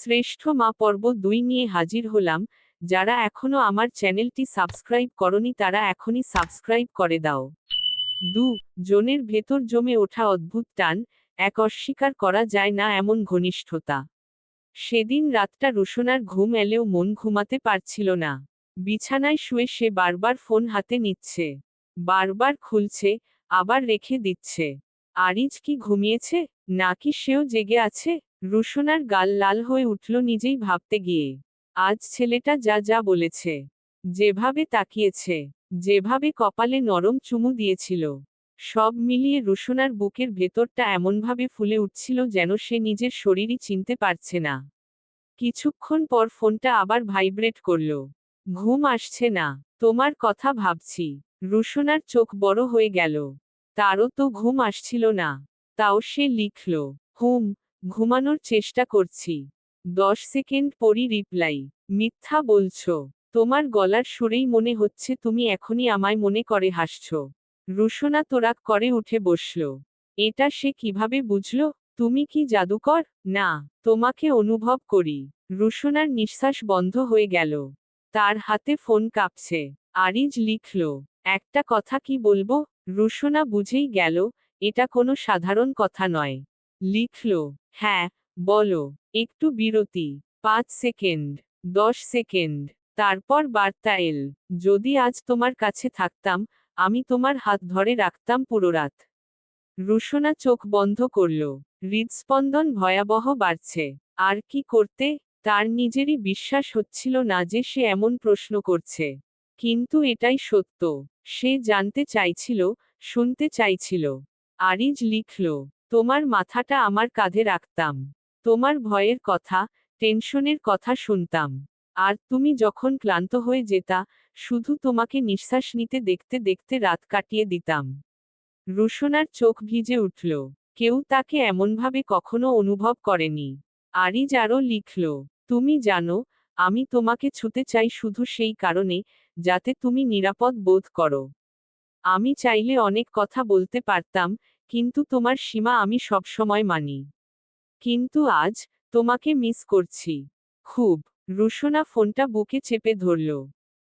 শ্রেষ্ঠ মা পর্ব দুই নিয়ে হাজির হলাম, যারা এখনও আমার চ্যানেলটি সাবস্ক্রাইব করনি তারা এখনই সাবস্ক্রাইব করে দাও। দু, জনের ভেতর জমে ওঠা অদ্ভুত টান, এক অস্বীকার করা যায় না এমন ঘনিষ্ঠতা। সেদিন রাতটা রোশনার ঘুম এলেও মন ঘুমাতে পারছিল না। বিছানায় শুয়ে সে বারবার ফোন হাতে নিচ্ছে। বারবার খুলছে, আবার রেখে দিচ্ছে। আরিজ কি ঘুমিয়েছে, নাকি সেও জেগে আছে? রুশনার গাল লাল হয়ে উঠল নিজেই ভাবতে গিয়ে। আজ ছেলেটা যা যা বলেছে, যেভাবে তাকিয়েছে, যেভাবে কপালে নরম চুমু দিয়েছিল, সব মিলিয়ে রুশনার বুকের ভেতরটা এমনভাবে ফুলে উঠছিল যেন সে নিজের শরীরই চিনতে পারছে না। কিছুক্ষণ পর ফোনটা আবার ভাইব্রেট করল। ঘুম আসছে না, তোমার কথা ভাবছি। রুশনার চোখ বড় হয়ে গেল। তারও তো ঘুম আসছিল না। তাও সে লিখল। হুম ঘুমানোর চেষ্টা করছি। দশ সেকেন্ড পরই রিপ্লাই। মিথ্যা বলছো। তোমার গলার সুরেই মনে হচ্ছে তুমি এখনই আমায় মনে করে হাসছ। রুশনা তোরাক করে উঠে বসল। এটা সে কীভাবে বুঝল? তুমি কি জাদুকর? না, তোমাকে অনুভব করি। রুশনার নিঃশ্বাস বন্ধ হয়ে গেল। তার হাতে ফোন কাঁপছে। আরিজ লিখল, একটা কথা কি বলব? রুশনা বুঝেই গেল, এটা কোনো সাধারণ কথা নয়। লিখল হ্যাঁ বলো, একটু বিরতি, পাঁচ সেকেন্ড, দশ সেকেন্ড, তারপর বার্তা এল, যদি আজ তোমার কাছে থাকতাম, আমি তোমার হাত ধরে রাখতাম পুরো রাত। রুশনা চোখ বন্ধ করল, হৃদস্পন্দন ভয়াবহ বাড়ছে, আর কি করতে, তার নিজেরই বিশ্বাস হচ্ছিল না যে সে এমন প্রশ্ন করছে। কিন্তু এটাই সত্য, সে জানতে চাইছিল, শুনতে চাইছিল। আরিজ লিখল তোমার মাথাটা আমার কাঁধে রাখতাম। তোমার ভয়ের কথা, টেনশনের কথা শুনতাম। আর তুমি যখন ক্লান্ত হয়ে যেতা, শুধু তোমাকে নিঃশ্বাস নিতে দেখতে দেখতে রাত কাটিয়ে দিতাম। রুশনার চোখ ভিজে উঠল। কেউ তাকে এমনভাবে কখনো অনুভব করেনি। আরিজ আরও লিখল, তুমি জানো, আমি তোমাকে ছুতে চাই শুধু সেই কারণে, যাতে তুমি নিরাপদ বোধ করো। আমি চাইলে অনেক কথা বলতে পারতাম কিন্তু তোমার সীমা আমি সবসময় মানি। কিন্তু আজ তোমাকে মিস করছি। খুব। রুশনা ফোনটা বুকে চেপে ধরল।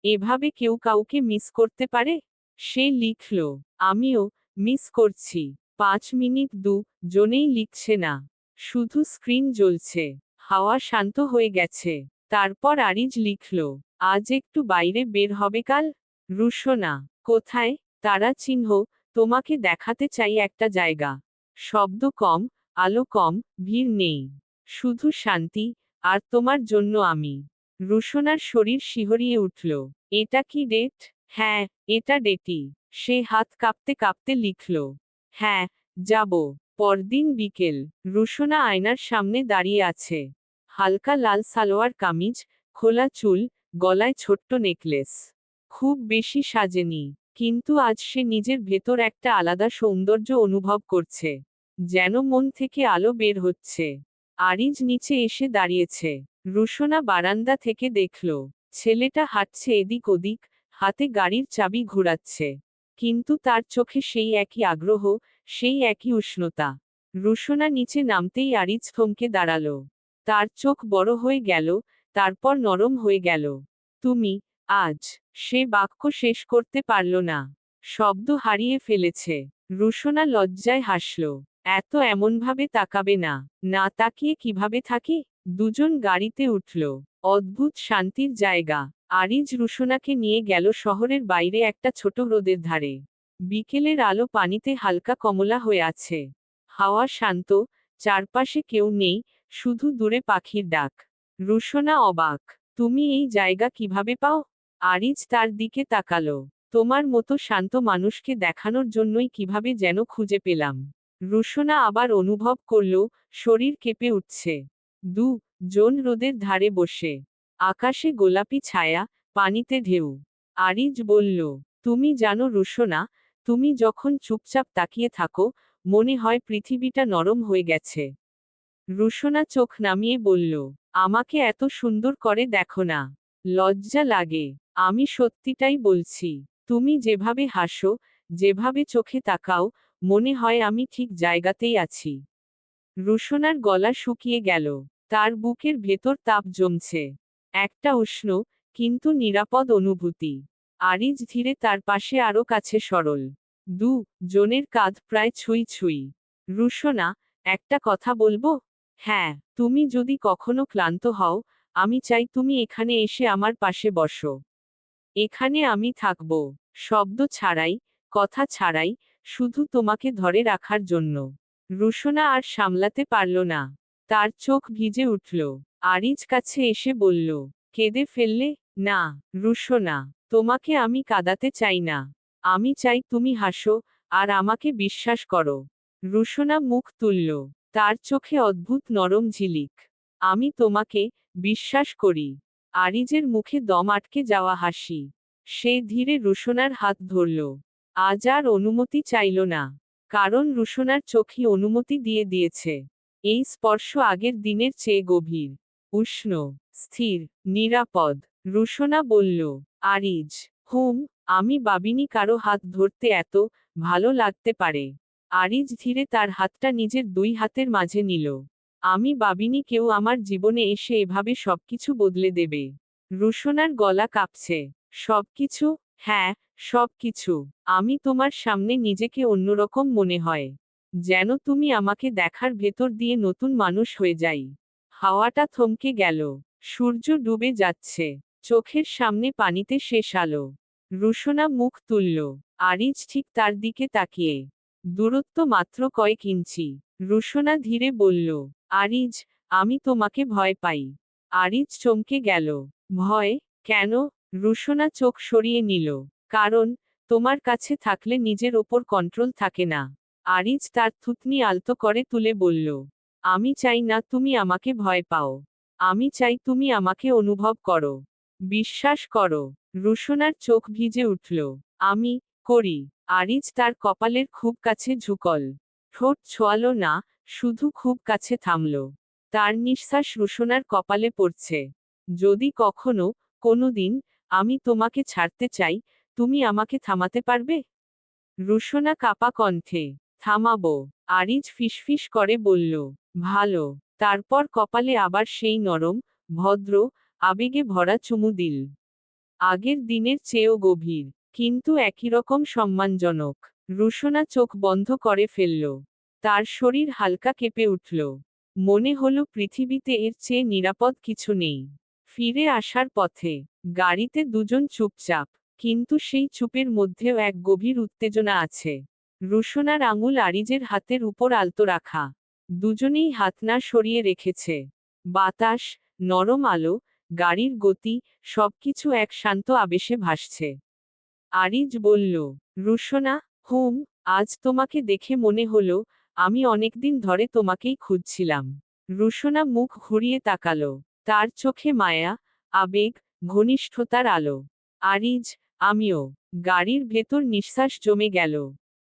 এভাবে কেউ কাউকে মিস করতে পারে? সে লিখল, আমিও মিস করছি। পাঁচ মিনিট দু জনেই লিখছে না। শুধু স্ক্রিন জ্বলছে। হাওয়া শান্ত হয়ে গেছে। তারপর আরিজ লিখল, আজ একটু বাইরে বের হবে কাল? রুশনা, কোথায়? তারা চিহ্ন তোমাকে দেখাতে চাই একটা জায়গা। শব্দ কম, আলো কম, ভিড় নেই। শুধু শান্তি, আর তোমার জন্য আমি। রুশনার শরীর শিহরিয়ে উঠল। এটা কি ডেট? হ্যাঁ এটা ডেটি সে হাত কাঁপতে কাঁপতে লিখল। হ্যাঁ যাব। পরদিন বিকেল। রুশনা আয়নার সামনে দাঁড়িয়ে আছে। হালকা লাল সালোয়ার কামিজ, খোলা চুল, গলায় ছোট্ট নেকলেস। খুব বেশি সাজেনি। কিন্তু আজ সে নিজের ভেতর একটা আলাদা সৌন্দর্য অনুভব করছে, যেন মন থেকে আলো বের হচ্ছে। আরিজ নিচে এসে দাঁড়িয়েছে। রুশনা বারান্দা থেকে দেখল, ছেলেটা হাঁটছে এদিক ওদিক, হাতে গাড়ির চাবি ঘোরাচ্ছে। কিন্তু তার চোখে সেই একই আগ্রহ, সেই একই উষ্ণতা। রুশনা নিচে নামতেই আরিজ থমকে দাঁড়াল। তার চোখ বড় হয়ে গেল, তারপর নরম হয়ে গেল। তুমি, আজ সে বাক্য শেষ করতে পারল না। শব্দ হারিয়ে ফেলেছে। রুশনা লজ্জায় হাসল। এত এমনভাবে তাকাবে না। না তাকিয়ে কীভাবে থাকি? দুজন গাড়িতে উঠল। অদ্ভুত শান্তির জায়গা। আরিজ রুশনাকে নিয়ে গেল শহরের বাইরে একটা ছোট হ্রদের ধারে। বিকেলের আলো পানিতে হালকা কমলা হয়ে আছে। হাওয়া শান্ত। চারপাশে কেউ নেই। শুধু দূরে পাখির ডাক। রুশনা অবাক। তুমি এই জায়গা কীভাবে পাও? আরিজ তার দিকে তাকালো। তোমার মতো শান্ত মানুষকে দেখানোর জন্যই কীভাবে যেন খুঁজে পেলাম। রুশনা আবার অনুভব করল, শরীর কেঁপে উঠছে। দু, জন রোদের ধারে বসে। আকাশে গোলাপি ছায়া, পানিতে ঢেউ। আরিজ বলল, তুমি জানো রুশনা, তুমি যখন চুপচাপ তাকিয়ে থাকো, মনে হয় পৃথিবীটা নরম হয়ে গেছে। রুশনা চোখ নামিয়ে বলল, আমাকে এত সুন্দর করে দেখো না। লজ্জা লাগে। আমি সত্যিটাই বলছি, তুমি যেভাবে হাসো, যেভাবে চোখে তাকাও, মনে হয় আমি ঠিক জায়গাতেই আছি। রুশনার গলা শুকিয়ে গেল। তার বুকের ভেতর তাপ জমছে। একটা উষ্ণ, কিন্তু নিরাপদ অনুভূতি। আরিজ ধীরে তার পাশে আরও কাছে সরল। দু, জনের কাঁধ প্রায় ছুঁই ছুঁই। রুশনা, একটা কথা বলব? হ্যাঁ তুমি যদি কখনো ক্লান্ত হও আমি চাই তুমি এখানে এসে আমার পাশে বসো। এখানে আমি থাকব। শব্দ ছাড়াই, কথা ছাড়াই, শুধু তোমাকে ধরে রাখার জন্য। রুশনা আর সামলাতে পারল না। তার চোখ ভিজে উঠল। আরিজ কাছে এসে বলল, কেঁদে ফেললে? না, রুশনা, তোমাকে আমি কাঁদাতে চাই না। আমি চাই তুমি হাসো আর আমাকে বিশ্বাস করো। রুশনা মুখ তুলল। তার চোখে অদ্ভুত নরম ঝিলিক। আমি তোমাকে বিশ্বাস করি। আরিজের মুখে দম আটকে যাওয়া হাসি। সে ধীরে রুশনার হাত ধরল। আজ আর অনুমতি চাইল না। কারণ রুশনার চোখই অনুমতি দিয়ে দিয়েছে। এই স্পর্শ আগের দিনের চেয়ে গভীর। উষ্ণ, স্থির, নিরাপদ। রুশনা বলল, আরিজ, হুম, আমি বাবিনি কারও হাত ধরতে এত ভালো লাগতে পারে। আরিজ ধীরে তার হাতটা নিজের দুই হাতের মাঝে নিল। আমি বাবিনি কেউ আমার জীবনে এসে এভাবে সবকিছু বদলে দেবে। রুশনার গলা কাঁপছে। সবকিছু? হ্যাঁ সবকিছু। আমি তোমার সামনে নিজেকে অন্যরকম মনে হয়। যেন তুমি আমাকে দেখার ভেতর দিয়ে নতুন মানুষ হয়ে যাই। হাওয়াটা থমকে গেল। সূর্য ডুবে যাচ্ছে। চোখের সামনে পানিতে শেষ আলো। রুশনা মুখ তুলল। আরিজ ঠিক তার দিকে তাকিয়ে। দূরত্ব মাত্র কয়েক ইঞ্চি। রুশনা ধীরে বলল আরিজ, আমি তোমাকে ভয় পাই। আরিজ চমকে গেল। ভয়? কেন? রুশনা চোখ সরিয়ে নিল। কারণ, তোমার কাছে থাকলে নিজের ওপর কন্ট্রোল থাকে না। আরিজ তার থুতনি আলতো করে তুলে বলল, আমি চাই না তুমি আমাকে ভয় পাও। আমি চাই তুমি আমাকে অনুভব করো। বিশ্বাস করো। রুশনার চোখ ভিজে উঠল। আমি করি। আরিজ তার কপালের খুব কাছে ঝুকল। ঠোঁট ছোয়ালো না শুধু খুব কাছে থামল। তার নিঃশ্বাস রুশনার কপালে পড়ছে। যদি কখনো কোনোদিন আমি তোমাকে ছাড়তে চাই, তুমি আমাকে থামাতে পারবে? রুশনা কাপা কণ্ঠে, থামাবো। আরিজ ফিসফিস করে বলল, ভালো। তারপর কপালে আবার সেই নরম, ভদ্র, আবেগে ভরা চুমু দিল। আগের দিনের চেয়েও গভীর, কিন্তু একই রকম সম্মানজনক। রুশনা চোখ বন্ধ করে ফেলল তার শরীর হালকা কেঁপে উঠল। মনে হলো পৃথিবীতে এর চেয়ে নিরাপদ কিছু নেই। ফিরে আসার পথে, গাড়িতে দুজন চুপচাপ, কিন্তু সেই চুপের মধ্যেও এক গভীর উত্তেজনা আছে। রুশনার আঙুল আরিজের হাতের উপর আলতো রাখা। দুজনেই হাত না সরিয়ে রেখেছে। বাতাস, নরম আলো, গাড়ির গতি, সবকিছু এক শান্ত আবেশে ভাসছে। আরিজ বলল, রুশনা, হুম, আজ তোমাকে দেখে মনে হলো আমি অনেকদিন ধরে তোমাকেই খুঁজছিলাম। রুশনা মুখ ঘুরিয়ে তাকালো। তার চোখে মায়া, আবেগ, ঘনিষ্ঠতার আলো। আরিজ, আমিও। গাড়ির ভেতর নিঃশ্বাস জমে গেল।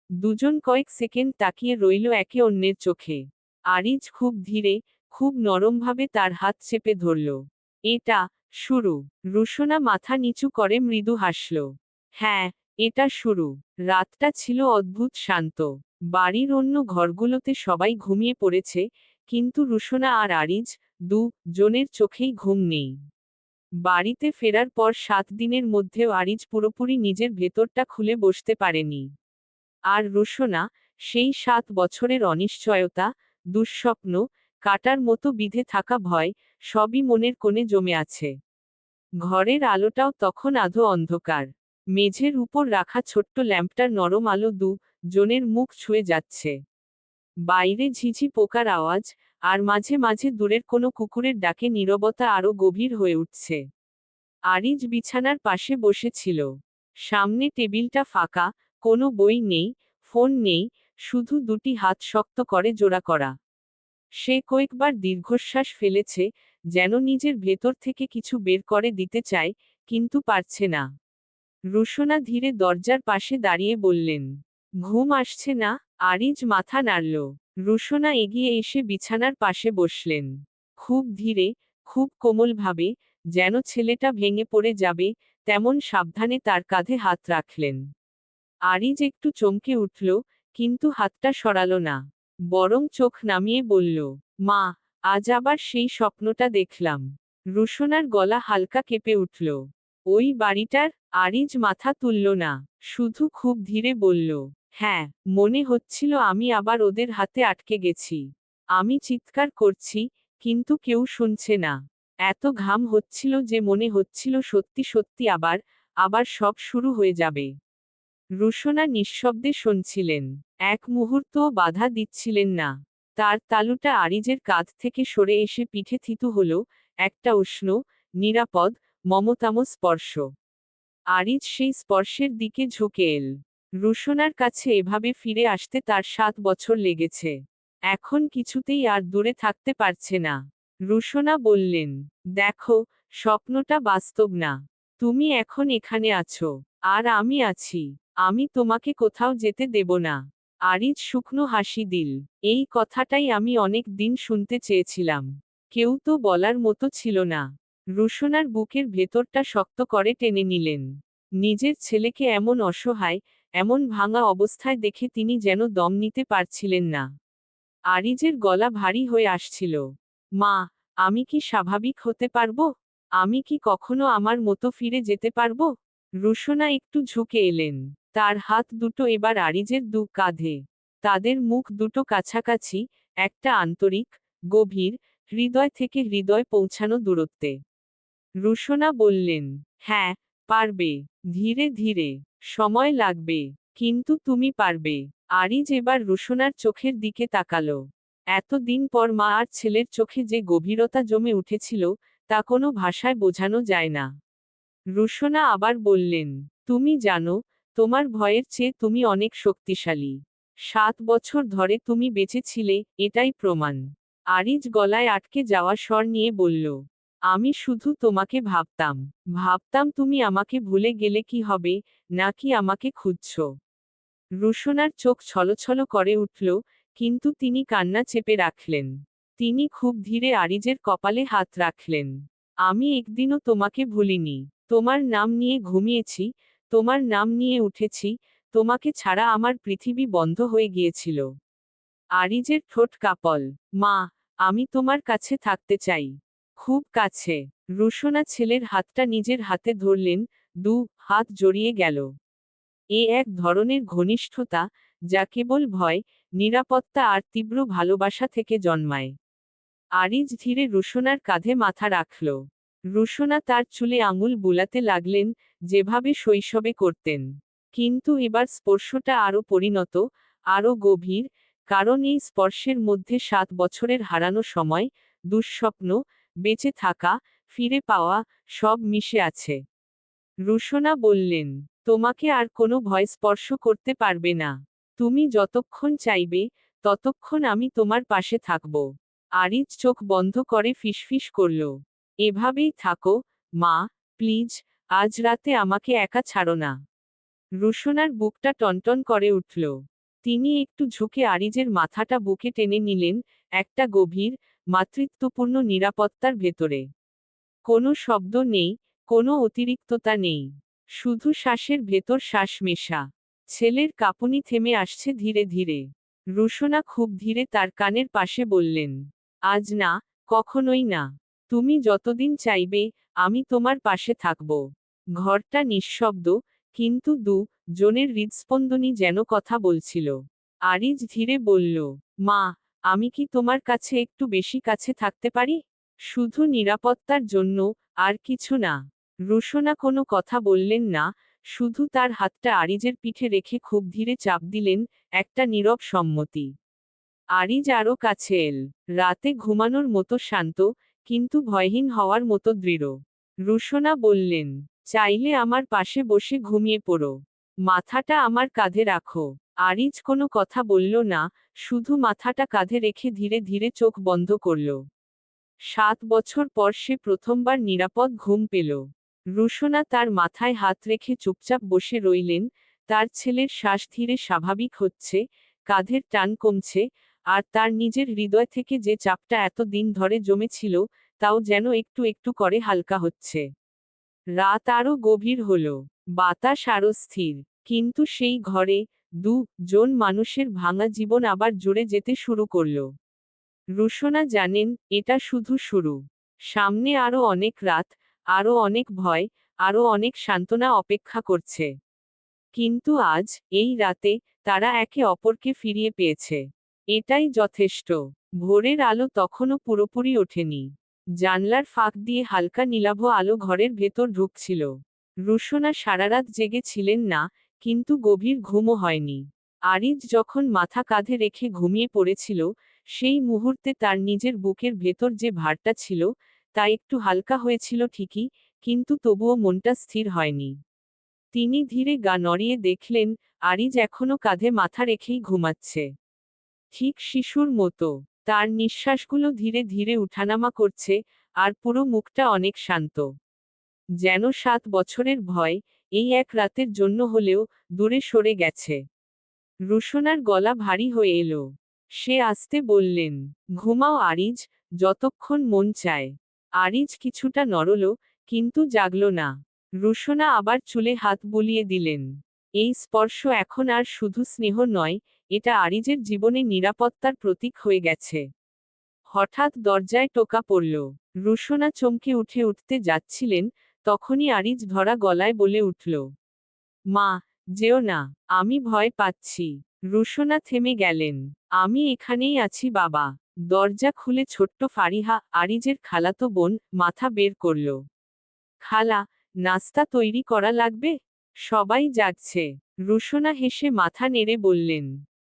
দুজন কয়েক সেকেন্ড তাকিয়ে রইল একে অন্যের চোখে। আরিজ খুব ধীরে, খুব নরমভাবে তার হাত চেপে ধরল। এটা, শুরু। রুশনা মাথা নিচু করে মৃদু হাসল। হ্যাঁ এটা শুরু। রাতটা ছিল অদ্ভুত শান্ত। বাড়ির অন্য ঘরগুলোতে সবাই ঘুমিয়ে পড়েছে, কিন্তু রুশনা আর আরিজ, দু জনের চোখেই ঘুম নেই। বাড়িতে ফেরার পর সাত দিনের মধ্যেও আরিজ পুরোপুরি নিজের ভেতরটা খুলে বসতে পারেনি। আর রুশনা, সেই সাত বছরের অনিশ্চয়তা, দুঃস্বপ্ন, কাটার মতো বিধে থাকা ভয়, সবই মনের কোণে জমে আছে। ঘরের আলোটাও তখন আধো অন্ধকার। মেঝের উপর রাখা ছোট্ট ল্যাম্পটার নরম আলো দু জনের মুখ ছুঁয়ে যাচ্ছে। বাইরে ঝিঝি পোকার আওয়াজ, আর মাঝে মাঝে দূরের কোনো কুকুরের ডাকে নীরবতা আরও গভীর হয়ে উঠছে। আরিজ বিছানার পাশে বসেছিল। সামনে টেবিলটা ফাঁকা, কোনো বই নেই, ফোন নেই, শুধু দুটি হাত শক্ত করে জোড়া করা। সে কয়েকবার দীর্ঘশ্বাস ফেলেছে, যেন নিজের ভেতর থেকে কিছু বের করে দিতে চায়, কিন্তু পারছে না। রুশনা ধীরে দরজার পাশে দাঁড়িয়ে বললেন ঘুম আসছে না, আরিজ মাথা নাড়ল। রুশনা এগিয়ে এসে বিছানার পাশে বসলেন। খুব ধীরে, খুব কোমলভাবে, যেন ছেলেটা ভেঙে পড়ে যাবে, তেমন সাবধানে তার কাঁধে হাত রাখলেন। আরিজ একটু চমকে উঠল, কিন্তু হাতটা সরাল না। বরং চোখ নামিয়ে বলল, মা, আজ আবার সেই স্বপ্নটা দেখলাম। রুশনার গলা হালকা কেঁপে উঠল। ওই বাড়িটার? আরিজ মাথা তুলল না, শুধু খুব ধীরে বলল হ্যাঁ মনে হচ্ছিল আমি আবার ওদের হাতে আটকে গেছি। আমি চিৎকার করছি, কিন্তু কেউ শুনছে না। এত ঘাম হচ্ছিল যে মনে হচ্ছিল সত্যি সত্যি আবার আবার সব শুরু হয়ে যাবে। রুশনা নিঃশব্দে শুনছিলেন। এক মুহূর্তও বাধা দিচ্ছিলেন না। তার তালুটা আরিজের কাঁধ থেকে সরে এসে পিঠে থিতু হল, একটা উষ্ণ, নিরাপদ মমতাম স্পর্শ আরিজ সেই স্পর্শের দিকে ঝুঁকে এল। রুশনার কাছে এভাবে ফিরে আসতে তার সাত বছর লেগেছে। এখন কিছুতেই আর দূরে থাকতে পারছে না। রুশনা বললেন, দেখো, স্বপ্নটা বাস্তব না। তুমি এখন এখানে আছো। আর আমি আছি। আমি তোমাকে কোথাও যেতে দেব না। আরিজ শুকনো হাসি দিল। এই কথাটাই আমি অনেক দিন শুনতে চেয়েছিলাম। কেউ তো বলার মতো ছিল না। রুশনার বুকের ভেতরটা শক্ত করে টেনে নিলেন। নিজের ছেলেকে এমন অসহায় এমন ভাঙা অবস্থায় দেখে তিনি যেন দম নিতে পারছিলেন না। আরিজের গলা ভারী হয়ে আসছিল। মা, আমি কি স্বাভাবিক হতে পারব? আমি কি কখনো আমার মতো ফিরে যেতে পারব? রুশনা একটু ঝুঁকে এলেন। তার হাত দুটো এবার আরিজের দু কাঁধে। তাদের মুখ দুটো কাছাকাছি, একটা আন্তরিক, গভীর, হৃদয় থেকে হৃদয় পৌঁছানো দূরত্বে। রুশনা বললেন হ্যাঁ পারবে। ধীরে ধীরে সময় লাগবে, কিন্তু তুমি পারবে। আরিজ এবার রুশনার চোখের দিকে তাকালো। এতদিন পর মা আর ছেলের চোখে যে গভীরতা জমে উঠেছিল, তা কোনো ভাষায় বোঝানো যায় না। রুশনা আবার বললেন, তুমি জানো, তোমার ভয়ের চেয়ে তুমি অনেক শক্তিশালী। সাত বছর ধরে তুমি বেঁচেছিলে এটাই প্রমাণ। আরিজ গলায় আটকে যাওয়া স্বর নিয়ে বলল আমি শুধু তোমাকে ভাবতাম। ভাবতাম তুমি আমাকে ভুলে গেলে কি হবে নাকি আমাকে খুঁজছ। রুশনার চোখ ছলছল করে উঠল, কিন্তু তিনি কান্না চেপে রাখলেন। তিনি খুব ধীরে আরিজের কপালে হাত রাখলেন। আমি একদিনও তোমাকে ভুলিনি। তোমার নাম নিয়ে ঘুমিয়েছি, তোমার নাম নিয়ে উঠেছি, তোমাকে ছাড়া আমার পৃথিবী বন্ধ হয়ে গিয়েছিল। আরিজের ঠোঁট কাপল। মা, আমি তোমার কাছে থাকতে চাই। খুব কাছে। রুশনা ছেলের হাতটা নিজের হাতে ধরলেন, দু, হাত জড়িয়ে গেল। এ এক ধরনের ঘনিষ্ঠতা, যা কেবল ভয়, নিরাপত্তা আর তীব্র ভালোবাসা থেকে জন্মায়। আরিজ ধীরে রুশনার কাঁধে মাথা রাখল। রুশনা তার চুলে আঙুল বুলাতে লাগলেন, যেভাবে শৈশবে করতেন। কিন্তু এবার স্পর্শটা আরও পরিণত, আরও গভীর, কারণ এই স্পর্শের মধ্যে সাত বছরের হারানো সময়, দুঃস্বপ্ন বেঁচে থাকা, ফিরে পাওয়া, সব মিশে আছে। রুশনা বললেন, তোমাকে আর কোনো ভয় স্পর্শ করতে পারবে না। তুমি যতক্ষণ চাইবে, ততক্ষণ আমি তোমার পাশে থাকব। আরিজ চোখ বন্ধ করে ফিসফিস করল, এভাবেই থাকো, মা, প্লিজ, আজ রাতে আমাকে একা ছাড়ো না। রুশনার বুকটা টনটন করে উঠল। তিনি একটু ঝুঁকে আরিজের মাথাটা বুকে টেনে নিলেন, একটা গভীর মাতৃত্বপূর্ণ নিরাপত্তার ভেতরে। কোনো শব্দ নেই, কোনো অতিরিক্ততা নেই। শুধু শ্বাসের ভেতর শ্বাস মেশা। ছেলের কাঁপুনি থেমে আসছে ধীরে ধীরে। রুশনা খুব ধীরে তার কানের পাশে বললেন, আজ না, কখনোই না। তুমি যতদিন চাইবে, আমি তোমার পাশে থাকব। ঘরটা নিঃশব্দ, কিন্তু দু জনের হৃদস্পন্দনই যেন কথা বলছিল। আরিজ ধীরে বলল, মা আমি কি তোমার কাছে একটু বেশি কাছে থাকতে পারি? শুধু নিরাপত্তার জন্য, আর কিছু না। রুশনা কোনো কথা বললেন না, শুধু তার হাতটা আরিজের পিঠে রেখে খুব ধীরে চাপ দিলেন, একটা নীরব সম্মতি। আরিজ আরও কাছে এল। রাতে ঘুমানোর মতো শান্ত, কিন্তু ভয়হীন হওয়ার মতো দৃঢ়। রুশনা বললেন, চাইলে আমার পাশে বসে ঘুমিয়ে পড়ো। মাথাটা আমার কাঁধে রাখো। আরিজ কোনো কথা বলল না, শুধু মাথাটা কাঁধে রেখে ধীরে ধীরে চোখ বন্ধ করল। সাত বছর পর সে প্রথমবার নিরাপদ ঘুম পেল। রুশনা তার মাথায় হাত রেখে চুপচাপ বসে রইলেন, তার ছেলের শ্বাস ধীরে স্বাভাবিক হচ্ছে, কাঁধের টান কমছে, আর তার নিজের হৃদয় থেকে যে চাপটা এত দিন ধরে জমেছিল, তাও যেন একটু একটু করে হালকা হচ্ছে। রাত আরও গভীর হল। বাতাস আরও স্থির, কিন্তু সেই ঘরে দু, জন মানুষের ভাঙা জীবন আবার জুড়ে যেতে শুরু করল। রুশনা জানেন, এটা শুধু শুরু। সামনে আরও অনেক রাত, আরও অনেক ভয়, আরও অনেক সান্ত্বনা অপেক্ষা করছে। কিন্তু আজ, এই রাতে, তারা একে অপরকে ফিরিয়ে পেয়েছে। এটাই যথেষ্ট। ভোরের আলো তখনও পুরোপুরি ওঠেনি। জানলার ফাঁক দিয়ে হালকা নীলাভ আলো ঘরের ভেতর ঢুকছিল। রুশনা সারারাত জেগে ছিলেন না কিন্তু গভীর ঘুমও হয়নি। আরিজ যখন মাথা কাঁধে রেখে ঘুমিয়ে পড়েছিল, সেই মুহূর্তে তার নিজের বুকের ভেতর যে ভারটা ছিল, তা একটু হালকা হয়েছিল ঠিকই, কিন্তু তবুও মনটা স্থির হয়নি। তিনি ধীরে গা নড়িয়ে দেখলেন, আরিজ এখনও কাঁধে মাথা রেখেই ঘুমাচ্ছে। ঠিক শিশুর মতো, তার নিঃশ্বাসগুলো ধীরে ধীরে উঠানামা করছে, আর পুরো মুখটা অনেক শান্ত। যেন সাত বছরের ভয় এই এক রাতের জন্য হলেও দূরে সরে গেছে। রুশনার গলা ভারী হয়ে এলো। সে আসতে বললেন, ঘুমাও আরিজ, যতক্ষণ মন চায়। আরিজ কিছুটা নরল কিন্তু জাগল না। রুশনা আবার চুলে হাত বুলিয়ে দিলেন, এই স্পর্শ এখন আর শুধু স্নেহ নয়, এটা আরিজের জীবনে নিরাপত্তার প্রতীক হয়ে গেছে। হঠাৎ দরজায় টোকা পড়ল। রুশনা চমকে উঠে উঠতে যাচ্ছিলেন তখনই আরিজ ধরা গলায় বলে উঠল, মা, যেও না, আমি ভয় পাচ্ছি। রুশনা থেমে গেলেন। আমি এখানেই আছি, বাবা। দরজা খুলে ছোট্ট ফারিহা আরিজের খালাতো বোন, মাথা বের করল, খালা, নাস্তা তৈরি করা লাগবে? সবাই যাচ্ছে রুশনা হেসে মাথা নেড়ে বললেন,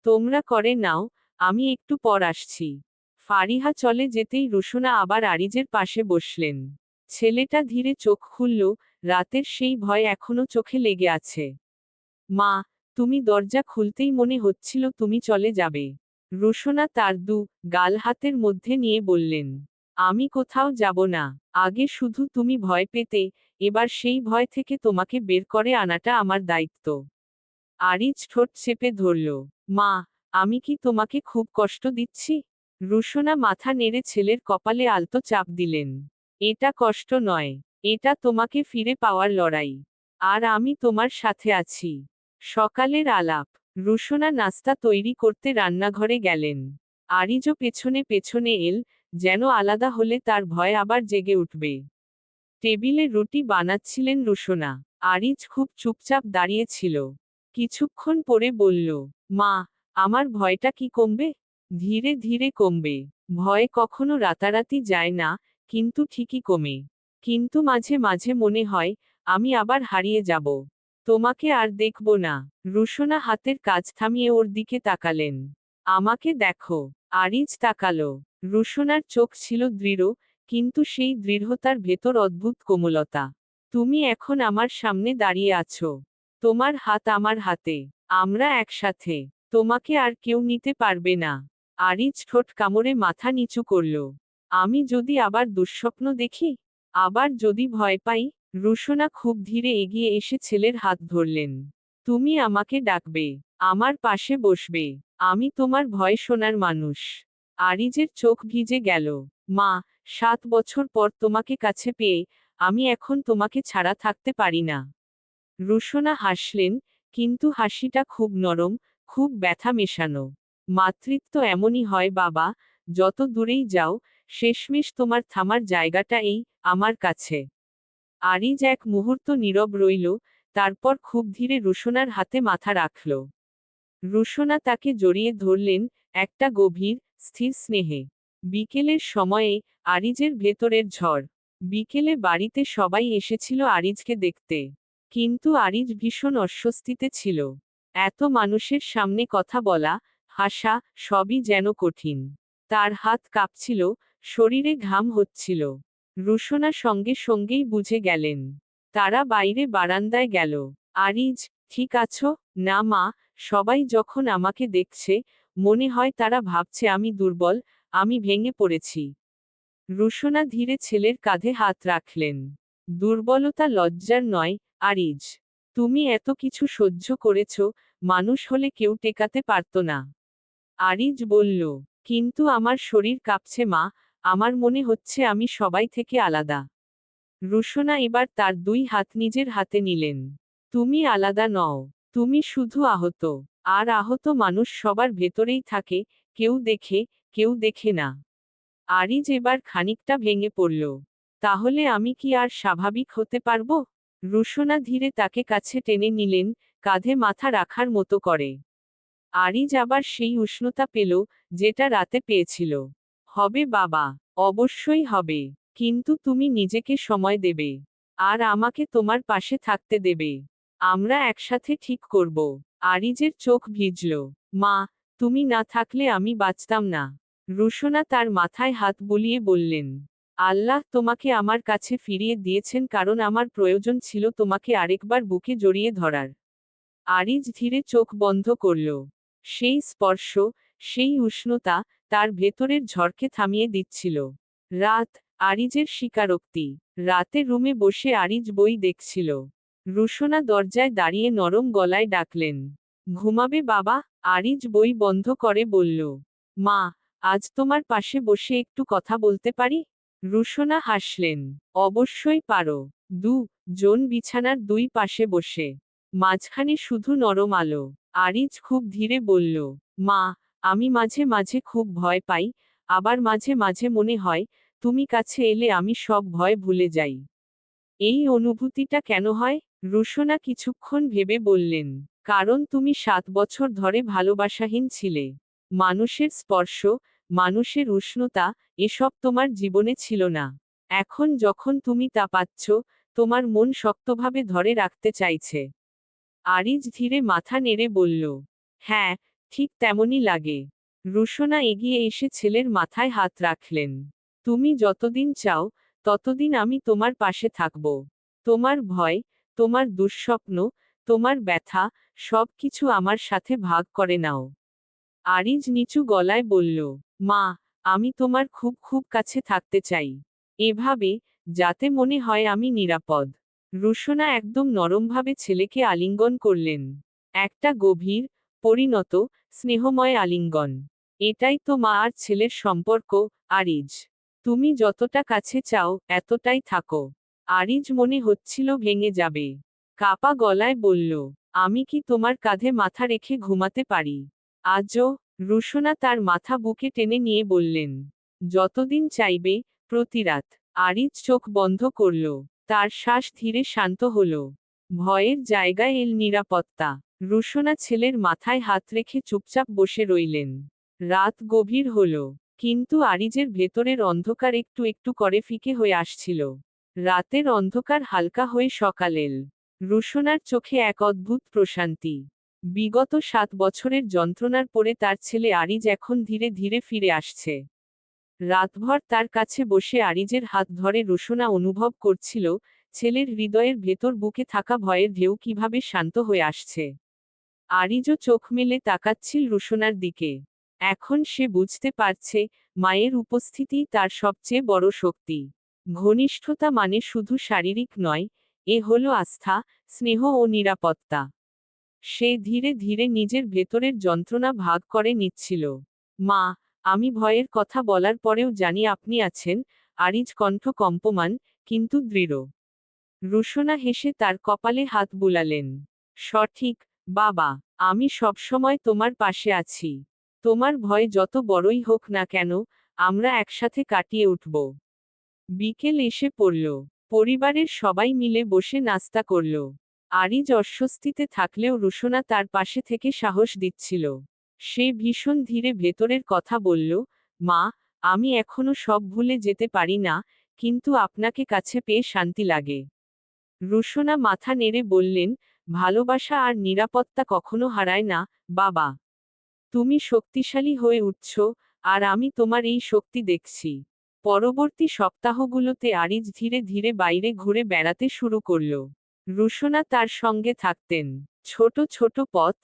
তোমরা করে নাও, আমি একটু পর আসছি। ফারিহা চলে যেতেই রুশনা আবার আরিজের পাশে বসলেন। ছেলেটা ধীরে চোখ খুলল, রাতের সেই ভয় এখনও চোখে লেগে আছে। মা, তুমি দরজা খুলতেই মনে হচ্ছিল তুমি চলে যাবে। রুশনা তার দু গাল হাতের মধ্যে নিয়ে বললেন, আমি কোথাও যাব না। আগে শুধু তুমি ভয় পেতে, এবার সেই ভয় থেকে তোমাকে বের করে আনাটা আমার দায়িত্ব। আরিজ ঠোঁট চেপে ধরল, মা, আমি কি তোমাকে খুব কষ্ট দিচ্ছি? রুশনা মাথা নেড়ে ছেলের কপালে আলতো চাপ দিলেন। এটা কষ্ট নয়, এটা তোমাকে ফিরে পাওয়ার লড়াই। আর আমি তোমার সাথে আছি। সকালের আলাপ। রুশনা নাস্তা তৈরি করতে রান্নাঘরে গেলেন। আরিজও পেছনে পেছনে এল, যেন আলাদা হলে তার ভয় আবার জেগে উঠবে। টেবিলে রুটি বানাচ্ছিলেন রুশনা। আরিজ খুব চুপচাপ দাঁড়িয়েছিল। কিছুক্ষণ পরে বলল, মা, আমার ভয়টা কি কমবে? ধীরে ধীরে কমবে। ভয় কখনো রাতারাতি যায় না কিন্তু ঠিকই কমে। কিন্তু মাঝে মাঝে মনে হয়, আমি আবার হারিয়ে যাব। তোমাকে আর দেখব না। রুশনা হাতের কাজ থামিয়ে ওর দিকে তাকালেন। আমাকে দেখো। আরিজ তাকালো। রুশনার চোখ ছিল দৃঢ়, কিন্তু সেই দৃঢ়তার ভেতর অদ্ভুত কোমলতা। তুমি এখন আমার সামনে দাঁড়িয়ে আছো। তোমার হাত আমার হাতে। আমরা একসাথে। তোমাকে আর কেউ নিতে পারবে না। আরিজ ঠোঁট কামড়ে মাথা নিচু করল। আমি যদি আবার দুঃস্বপ্ন দেখি, আবার যদি ভয় পাই, রুশনা খুব ধীরে এগিয়ে এসে ছেলের হাত ধরলেন। তুমি আমাকে ডাকবে, আমার পাশে বসবে, আমি তোমার ভয় শোনার মানুষ। আরিজের চোখ ভিজে গেল। মা, সাত বছর পর তোমাকে কাছে পেয়ে, আমি এখন তোমাকে ছাড়া থাকতে পারি না। রুশনা হাসলেন, কিন্তু হাসিটা খুব নরম, খুব ব্যথা মেশানো। মাতৃত্ব এমনই হয় বাবা যত দূরেই যাও, শেষমেশ তোমার থামার জায়গাটা এই, আমার কাছে। আরিজ এক মুহূর্ত নীরব রইল, তারপর খুব ধীরে রুশনার হাতে মাথা রাখল। রুশনা তাকে জড়িয়ে ধরলেন, একটা গভীর, স্থির স্নেহে। বিকেলের সময়ে, আরিজের ভেতরের ঝড়। বিকেলে বাড়িতে সবাই এসেছিল আরিজকে দেখতে। কিন্তু আরিজ ভীষণ অস্বস্তিতে ছিল। এত মানুষের সামনে কথা বলা, হাসা, সবই যেন কঠিন। তার হাত কাঁপছিল, শরীরে ঘাম হচ্ছিল। রুশনা সঙ্গে সঙ্গেই বুঝে গেলেন। তারা বাইরে বারান্দায় গেল। আরিজ, ঠিক আছো? না মা, সবাই যখন আমাকে দেখছে, মনে হয় তারা ভাবছে আমি দুর্বল, আমি ভেঙে পড়েছি। রুশনা ধীরে ছেলের কাঁধে হাত রাখলেন। দুর্বলতা লজ্জার নয়, আরিজ। তুমি এত কিছু সহ্য করেছ, মানুষ হলে কেউ টেকাতে পারত না। আরিজ বলল কিন্তু আমার শরীর কাঁপছে মা, আমার মনে হচ্ছে আমি সবাই থেকে আলাদা। রুশনা এবার তার দুই হাত নিজের হাতে নিলেন। তুমি আলাদা নও, তুমি শুধু আহত, আর আহত মানুষ সবার ভেতরেই থাকে, কেউ দেখে কেউ দেখে না। আরিজ এবার খানিকটা ভেঙে পড়ল। তাহলে আমি কি আর স্বাভাবিক হতে পারব? রুশনা ধীরে তাকে কাছে টেনে নিলেন, কাঁধে মাথা রাখার মতো করে। আরিজ আবার সেই উষ্ণতা পেল, যেটা রাতে পেয়েছিল। হবে বাবা, অবশ্যই হবে, কিন্তু তুমি নিজেকে সময় দেবে। আর আমাকে তোমার পাশে থাকতে দেবে। আমরা একসাথে ঠিক করব। আরিজের চোখ ভিজল। মা, তুমি না থাকলে আমি বাঁচতাম না। রুশনা তার মাথায় হাত বুলিয়ে বললেন, আল্লাহ তোমাকে আমার কাছে ফিরিয়ে দিয়েছেন কারণ আমার প্রয়োজন ছিল তোমাকে আরেকবার বুকে জড়িয়ে ধরার। আরিজ ধীরে চোখ বন্ধ করল। সেই স্পর্শ, সেই উষ্ণতা তার ভেতরের ঝড়কে থামিয়ে দিচ্ছিল। রাত, আরিজের স্বীকারোক্তি। রাতে রুমে বসে আরিজ বই দেখছিল। রুশনা দরজায় দাঁড়িয়ে নরম গলায় ডাকলেন, ঘুমাবে বাবা? আরিজ বই বন্ধ করে বলল, মা, আজ তোমার পাশে বসে একটু কথা বলতে পারি? রুশনা হাসলেন, অবশ্যই পারো। দু, জন বিছানার দুই পাশে বসে, মাঝখানে শুধু নরম আলো। আরিজ খুব ধীরে বলল, মা, আমি মাঝে মাঝে খুব ভয় পাই, আবার মাঝে মাঝে মনে হয়, তুমি কাছে এলে আমি সব ভয় ভুলে যাই। এই অনুভূতিটা কেন হয়? রুশনা কিছুক্ষণ ভেবে বললেন, কারণ তুমি সাত বছর ধরে ভালোবাসাহীন ছিলে। মানুষের স্পর্শ, মানুষের উষ্ণতা, এসব তোমার জীবনে ছিল না। এখন যখন তুমি তা পাচ্ছ, তোমার মন শক্তভাবে ধরে রাখতে চাইছে। আরিজ ধীরে মাথা নেড়ে বলল হ্যাঁ ঠিক তেমনই লাগে। রুশনা এগিয়ে এসে ছেলের মাথায় হাত রাখলেন, তুমি যতদিন চাও, ততদিন আমি তোমার পাশে থাকব। তোমার ভয়, তোমার দুঃস্বপ্ন, তোমার ব্যথা সব কিছু আমার সাথে ভাগ করে নাও। আরিজ নিচু গলায় বলল, মা, আমি তোমার খুব খুব কাছে থাকতে চাই। এভাবে, যাতে মনে হয় আমি নিরাপদ। রুশনা একদম নরমভাবে ছেলেকে আলিঙ্গন করলেন। একটা গভীর, পরিণত, স্নেহময় আলিঙ্গন। এটাই তো মা আর ছেলের সম্পর্ক, আরিজ। তুমি যতটা কাছে চাও, এতটাই থাকো। আরিজ মনে হচ্ছিল ভেঙে যাবে। কাপা গলায় বলল, আমি কি তোমার কাঁধে মাথা রেখে ঘুমাতে পারি? আজও রুশনা তার মাথা বুকে টেনে নিয়ে বললেন, যতদিন চাইবে প্রতিরাত আরিজ চোখ বন্ধ করল। তার শ্বাস ধীরে শান্ত হল। ভয়ের জায়গায় এল নিরাপত্তা। রুশনা ছেলের মাথায় হাত রেখে চুপচাপ বসে রইলেন। রাত গভীর হল, কিন্তু আরিজের ভেতরের অন্ধকার একটু একটু করে ফিকে হয়ে আসছিল। রাতের অন্ধকার হালকা হয়ে সকাল এল। রুশনার চোখে এক অদ্ভুত প্রশান্তি। বিগত সাত বছরের যন্ত্রণার পরে তার ছেলে আরিজ এখন ধীরে ধীরে ফিরে আসছে। রাতভর তার কাছে বসে আরিজের হাত ধরে রুশনা অনুভব করছিল, ছেলের হৃদয়ের ভেতর বুকে থাকা ভয়ের ঢেউ কীভাবে শান্ত হয়ে আসছে। আরিজও চোখ মেলে তাকাচ্ছিল রোশনার দিকে। এখন সে বুঝতে পারছে, মায়ের উপস্থিতিই তার সবচেয়ে বড় শক্তি। ঘনিষ্ঠতা মানে শুধু শারীরিক নয়, এ হলো আস্থা, স্নেহ ও নিরাপত্তা। সে ধীরে ধীরে নিজের ভেতরের যন্ত্রণা ভাগ করে নিচ্ছিল। মা আমি ভয়ের কথা বলার পরেও জানি আপনি আছেন, আরিজ কণ্ঠ কম্পমান, কিন্তু দৃঢ়। রুশনা হেসে তার কপালে হাত বুলালেন। সঠিক, বাবা, আমি সবসময় তোমার পাশে আছি। তোমার ভয় যত বড়ই হোক না কেন, আমরা একসাথে কাটিয়ে উঠব। বিকেল এসে পড়ল। পরিবারের সবাই মিলে বসে নাস্তা করল। আরিজ অস্বস্তিতে থাকলেও রুশনা তার পাশে থেকে সাহস দিচ্ছিল। সে ভীষণ ধীরে ভেতরের কথা বলল, মা, আমি এখনও সব ভুলে যেতে পারি না, কিন্তু আপনাকে কাছে পেয়ে শান্তি লাগে রুশনা মাথা নেড়ে বললেন, ভালোবাসা আর নিরাপত্তা কখনো হারায় না, বাবা। তুমি শক্তিশালী হয়ে উঠছ, আর আমি তোমার এই শক্তি দেখছি পরবর্তী সপ্তাহগুলোতে আরিজ ধীরে ধীরে বাইরে ঘুরে বেড়াতে শুরু করল। রুশনা তার সঙ্গে থাকতেন। ছোট ছোট পথ,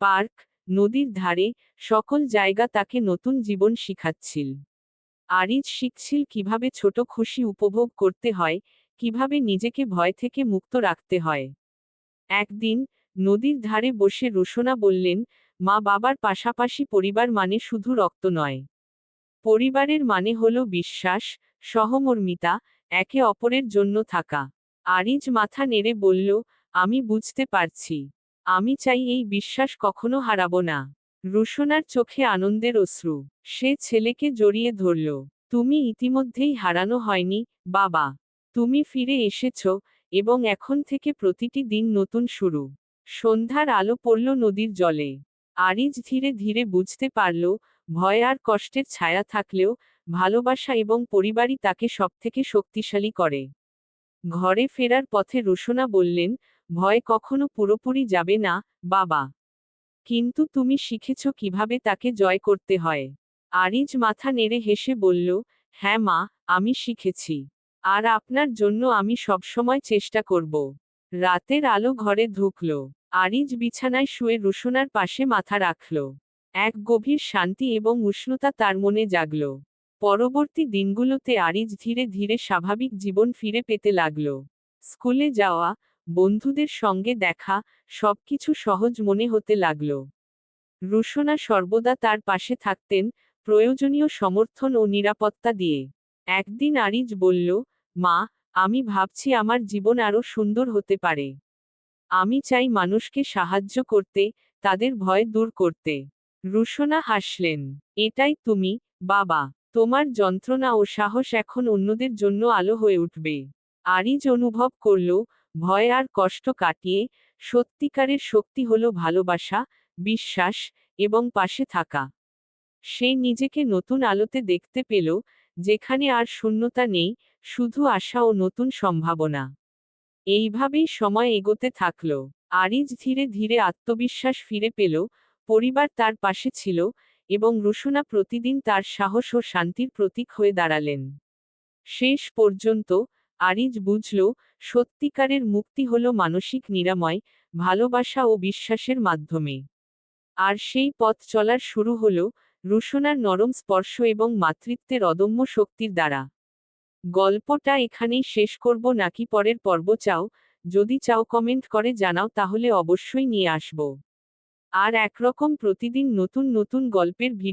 পার্ক নদীর ধারে সকল জায়গা তাকে নতুন জীবন শিখাচ্ছিল। আরিজ শিখছিল কীভাবে ছোট খুশি উপভোগ করতে হয়, কীভাবে নিজেকে ভয় থেকে মুক্ত রাখতে হয়। একদিন নদীর ধারে বসে রুশনা বললেন, মা বাবার পাশাপাশি পরিবার মানে শুধু রক্ত নয়। পরিবারের মানে হলো বিশ্বাস, সহমর্মিতা, একে অপরের জন্য থাকা। আরিজ মাথা নেড়ে বলল, আমি বুঝতে পারছি। আমি চাই এই বিশ্বাস কখনো হারাবো না। রুশনার চোখে আনন্দের অশ্রু। সে ছেলেকে জড়িয়ে ধরল। তুমি ইতিমধ্যেই হারানো হয়নি, বাবা। তুমি ফিরে এসেছ এবং এখন থেকে প্রতিটি দিন নতুন শুরু। সন্ধ্যার আলো পড়ল নদীর জলে। আরিজ ধীরে ধীরে বুঝতে পারল, ভয় আর কষ্টের ছায়া থাকলেও ভালোবাসা এবং পরিবারই তাকে সবথেকে শক্তিশালী করে। ঘরে ফেরার পথে রুশনা বললেন ভয় কখনো পুরোপুরি যাবে না, বাবা। কিন্তু তুমি শিখেছ কীভাবে তাকে জয় করতে হয়। আরিজ মাথা নেড়ে হেসে বলল হ্যাঁ মা, আমি শিখেছি। আর আপনার জন্য আমি সবসময় চেষ্টা করব। রাতের আলো ঘরে ঢুকল। আরিজ বিছানায় শুয়ে রুশনার পাশে মাথা রাখল। এক গভীর শান্তি এবং উষ্ণতা তার মনে জাগল। পরবর্তী দিনগুলোতে আরিজ ধীরে ধীরে স্বাভাবিক জীবন ফিরে পেতে লাগল। স্কুলে যাওয়া বন্ধুদের সঙ্গে দেখা, সবকিছু সহজ মনে হতে লাগল। রুশনা সর্বদা তার পাশে থাকতেন, প্রয়োজনীয় সমর্থন ও নিরাপত্তা দিয়ে। একদিন আরিজ বলল, মা, আমি ভাবছি আমার জীবন আরও সুন্দর হতে পারে। আমি চাই মানুষকে সাহায্য করতে, তাদের ভয় দূর করতে রুশনা হাসলেন, এটাই তুমি, বাবা, তোমার যন্ত্রণা ও সাহস এখন অন্যদের জন্য আলো হয়ে উঠবে আরিজ অনুভব করল ভয় আর কষ্ট কাটিয়ে সত্যিকারের শক্তি হল ভালোবাসা, বিশ্বাস এবং পাশে থাকা। সে নিজেকে নতুন আলোতে দেখতে পেল, যেখানে আর শূন্যতা নেই, শুধু আশা ও নতুন সম্ভাবনা। এইভাবেই সময় এগোতে থাকল। আরিজ ধীরে ধীরে আত্মবিশ্বাস ফিরে পেল, পরিবার তার পাশে ছিল এবং রুশনা প্রতিদিন তার সাহস ও শান্তির প্রতীক হয়ে দাঁড়ালেন। শেষ পর্যন্ত আরিজ বুঝল, সত্যিকারের মুক্তি হল মানসিক নিরাময়, ভালোবাসা ও বিশ্বাসের মাধ্যমে। আর সেই পথ চলার শুরু হল রুশনার নরম স্পর্শ এবং মাতৃত্বের অদম্য শক্তির দ্বারা। গল্পটা এখানেই শেষ করব নাকি পরের পর্ব চাও? যদি চাও কমেন্ট করে জানাও তাহলে অবশ্যই নিয়ে আসব। আর একরকম প্রতিদিন নতুন নতুন গল্পের ভিডিও